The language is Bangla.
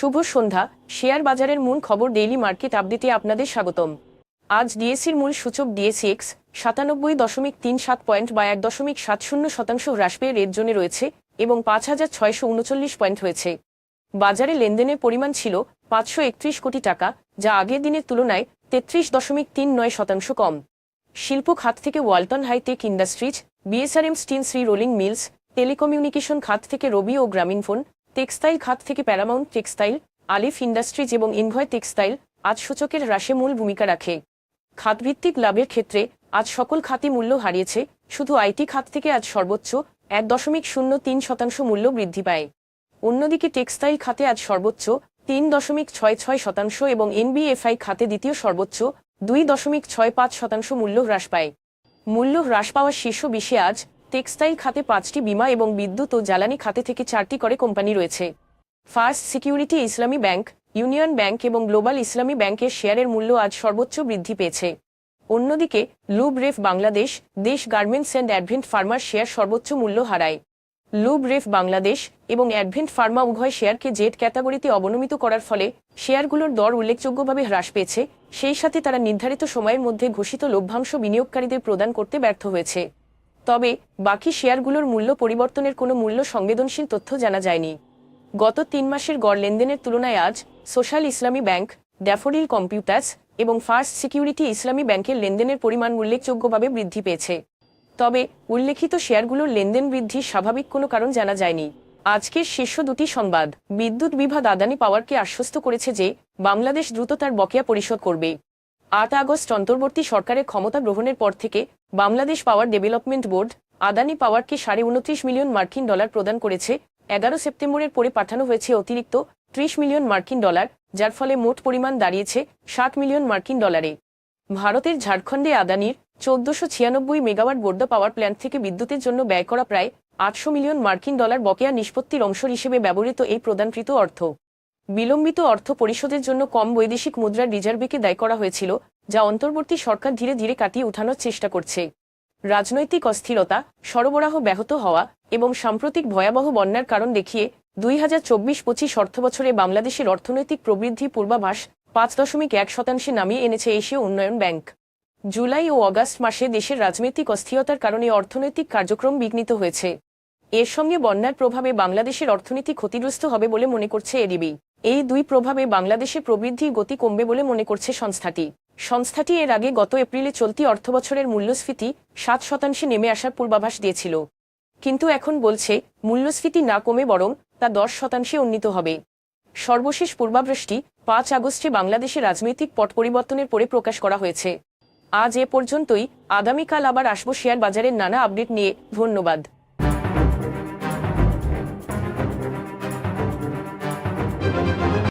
শুভ সন্ধ্যা। শেয়ার বাজারের মূল খবর ডেইলি মার্কেট আপডেটে আপনাদের স্বাগতম। আজ ডিএসির মূল সূচক ডিএসিএক্স সাতানব্বই দশমিক তিন সাত পয়েন্ট বা এক দশমিক সাত শূন্য শতাংশ হ্রাস পেয়ে রেড জোনে রয়েছে এবং পাঁচ হাজার ছয়শো উনচল্লিশ পয়েন্ট হয়েছে। বাজারে লেনদেনের পরিমাণ ছিল পাঁচশো একত্রিশ কোটি টাকা, যা আগের দিনের তুলনায় তেত্রিশ দশমিক তিন নয় শতাংশ কম। শিল্প খাত থেকে Walton hi tech industries, BSRM steel Shri rolling mills, telecommunication খাত থেকে রবি ও গ্রামীণফোন টেক্সটাইল খাত থেকে প্যারামাউন্ট টেক্সটাইল, আলিফ ইন্ডাস্ট্রিজ এবং ইনভয় টেক্সটাইল আজ সূচকের হ্রাসে মূল ভূমিকা রাখে। খাতভিত্তিক লাভের ক্ষেত্রে আজ সকল খাতই মূল্য হারিয়েছে, শুধু আইটি খাত থেকে আজ সর্বোচ্চ এক দশমিক শূন্য তিন শতাংশ মূল্য বৃদ্ধি পায়। অন্যদিকে টেক্সটাইল খাতে আজ সর্বোচ্চ তিন দশমিক ছয় ছয় শতাংশ এবং এনবিএফআই খাতে দ্বিতীয় সর্বোচ্চ দুই দশমিক ছয় পাঁচ শতাংশ মূল্য হ্রাস পায়। মূল্য হ্রাস পাওয়ার শীর্ষ বিশে আজ টেক্সটাইল খাতে পাঁচটি বিমা এবং বিদ্যুৎ ও জ্বালানি খাতে থেকে চারটি করে কোম্পানি রয়েছে। First security Islami bank, union bank এবং গ্লোবাল ইসলামী ব্যাংকের শেয়ারের মূল্য আজ সর্বোচ্চ বৃদ্ধি পেয়েছে। অন্যদিকে lub ref Bangladesh, Desh garments and advent farmer share সর্বোচ্চ মূল্য হারায়। লুব রেফ বাংলাদেশ এবং অ্যাডভেন্ট ফার্মা উভয় শেয়ারকে জেড ক্যাটাগরিতে অবনমিত করার ফলে শেয়ারগুলোর দর উল্লেখযোগ্যভাবে হ্রাস পেয়েছে, সেই সাথে তারা নির্ধারিত সময়ের মধ্যে ঘোষিত লভ্যাংশ বিনিয়োগকারীদের প্রদান করতে ব্যর্থ হয়েছে। তবে বাকি শেয়ারগুলোর মূল্য পরিবর্তনের কোনো মূল্য সংবেদনশীল তথ্য জানা যায়নি। গত তিন মাসের গড় লেনদেনের তুলনায় আজ social Islami bank, daffodil computers এবং ফার্স্ট সিকিউরিটি ইসলামী ব্যাংকের লেনদেনের পরিমাণ উল্লেখযোগ্যভাবে বৃদ্ধি পেয়েছে। তবে উল্লেখিত শেয়ারগুলোর লেনদেন বৃদ্ধির স্বাভাবিক কোনো কারণ জানা যায়নি। আজকের শীর্ষ দুটি সংবাদ, বিদ্যুৎ বিভাগ আদানি পাওয়ারকে আশ্বস্ত করেছে যে বাংলাদেশ দ্রুত তার বকেয়া পরিশোধ করবে। আট আগস্ট অন্তর্বর্তী সরকারের ক্ষমতা গ্রহণের পর থেকে Bangladesh power development board Adani পাওয়ারকে সাড়ে উনত্রিশ মিলিয়ন মার্কিন ডলার প্রদান করেছে। এগারো সেপ্টেম্বরের পরে পাঠানো হয়েছে অতিরিক্ত ত্রিশ মিলিয়ন মার্কিন ডলার, যার ফলে মোট পরিমাণ দাঁড়িয়েছে ষাট মিলিয়ন মার্কিন ডলারে। ভারতের ঝাড়খণ্ডে আদানির চোদ্দশো ছিয়ানব্বই মেগাওয়াট বোর্ডা পাওয়ার প্ল্যান্ট থেকে বিদ্যুতের জন্য ব্যয় করা প্রায় আটশো মিলিয়ন মার্কিন ডলার বকেয়া নিষ্পত্তির অংশ হিসেবে ব্যবহৃত এই প্রদানকৃত অর্থ। বিলম্বিত অর্থ পরিশোধের জন্য কম বৈদেশিক মুদ্রার রিজার্ভকে দায় করা হয়েছিল, যা অন্তর্বর্তী সরকার ধীরে ধীরে কাটিয়ে উঠানোর চেষ্টা করছে। রাজনৈতিক অস্থিরতা, সরবরাহ ব্যাহত হওয়া এবং সাম্প্রতিক ভয়াবহ বন্যার কারণ দেখিয়ে দুই হাজার চব্বিশ পঁচিশ অর্থবছরে বাংলাদেশের অর্থনৈতিক প্রবৃদ্ধি পূর্বাভাস পাঁচ দশমিক এক শতাংশে নামিয়ে এনেছে এশীয় উন্নয়ন ব্যাংক। জুলাই ও অগাস্ট মাসে দেশের রাজনৈতিক অস্থিরতার কারণে অর্থনৈতিক কার্যক্রম বিঘ্নিত হয়েছে। এর সঙ্গে বন্যার প্রভাবে বাংলাদেশের অর্থনীতি ক্ষতিগ্রস্ত হবে বলে মনে করছে এডিবি। এই দুই প্রভাবে বাংলাদেশে প্রবৃদ্ধি গতি কমবে বলে মনে করছে সংস্থাটি। সংস্থাটি এর আগে গত এপ্রিলে চলতি অর্থবছরের মূল্যস্ফীতি সাত শতাংশে নেমে আসার পূর্বাভাস দিয়েছিল। কিন্তু এখন বলছে, মূল্যস্ফীতি না কমে বরং তা দশ শতাংশে উন্নীত হবে। সর্বশেষ পূর্বাভাসটি পাঁচ আগস্টে বাংলাদেশে রাজনৈতিক পট পরিবর্তনের পরে প্রকাশ করা হয়েছে। আজ এ পর্যন্তই। আগামীকাল আবার আসব শেয়ার বাজারের নানা আপডেট নিয়ে। ধন্যবাদ।